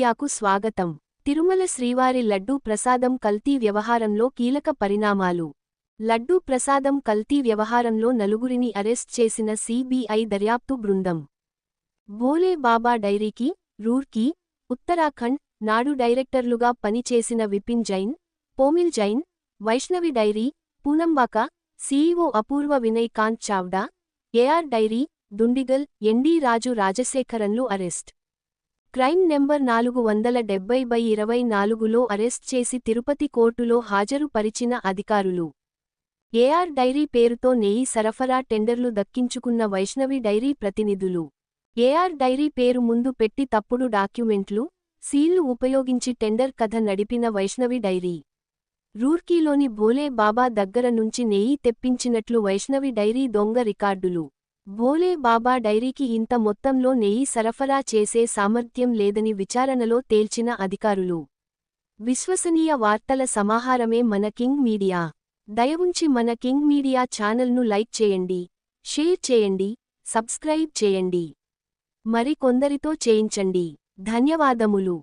మీడియాకు స్వాగతం. తిరుమల శ్రీవారి లడ్డూ ప్రసాదం కల్తీ వ్యవహారంలో కీలక పరిణామాలు. లడ్డూ ప్రసాదం కల్తీ వ్యవహారంలో నలుగురిని అరెస్ట్ చేసిన సీబీఐ దర్యాప్తు బృందం. భోలే బాబా డైరీకి రూర్కీ ఉత్తరాఖండ్ నాడు డైరెక్టర్లుగా పనిచేసిన Vipin Jain Pomil Jain Vaishnavi dairy Poonambaka CEO Apoorva Vinay Kant Chavda AR dairy Dundigal ND Raju రాజశేఖరన్లు arrest. Crime number నాలుగు వందల డెబ్బై బై ఇరవై నాలుగులో అరెస్ట్ చేసి తిరుపతి కోర్టులో హాజరు పరిచిన అధికారులు. ఏఆర్ డైరీ పేరుతో నెయ్యి సరఫరా టెండర్లు దక్కించుకున్న వైష్ణవి డైరీ ప్రతినిధులు. ఏఆర్ డైరీ పేరు ముందు పెట్టి తప్పుడు డాక్యుమెంట్లు సీళ్ళు ఉపయోగించి టెండర్ కథ నడిపిన వైష్ణవి డైరీ. రూర్కీలోని భోలే బాబా దగ్గర నుంచి నెయ్యి తెప్పించినట్లు వైష్ణవి డైరీ దొంగ రికార్డులు. భోలే బాబా డైరీకి ఇంత మొత్తంలో నెయ్యి సరఫరా చేసే సామర్థ్యం లేదని విచారణలో తేల్చిన అధికారులు. విశ్వసనీయ వార్తల సమాహారమే మన కింగ్ మీడియా. దయవుంచి మన కింగ్ మీడియా ఛానల్ను లైక్ చేయండి షేర్ చేయండి సబ్స్క్రైబ్ చేయండి. మరి కొందరితో చేయించండి. ధన్యవాదములు.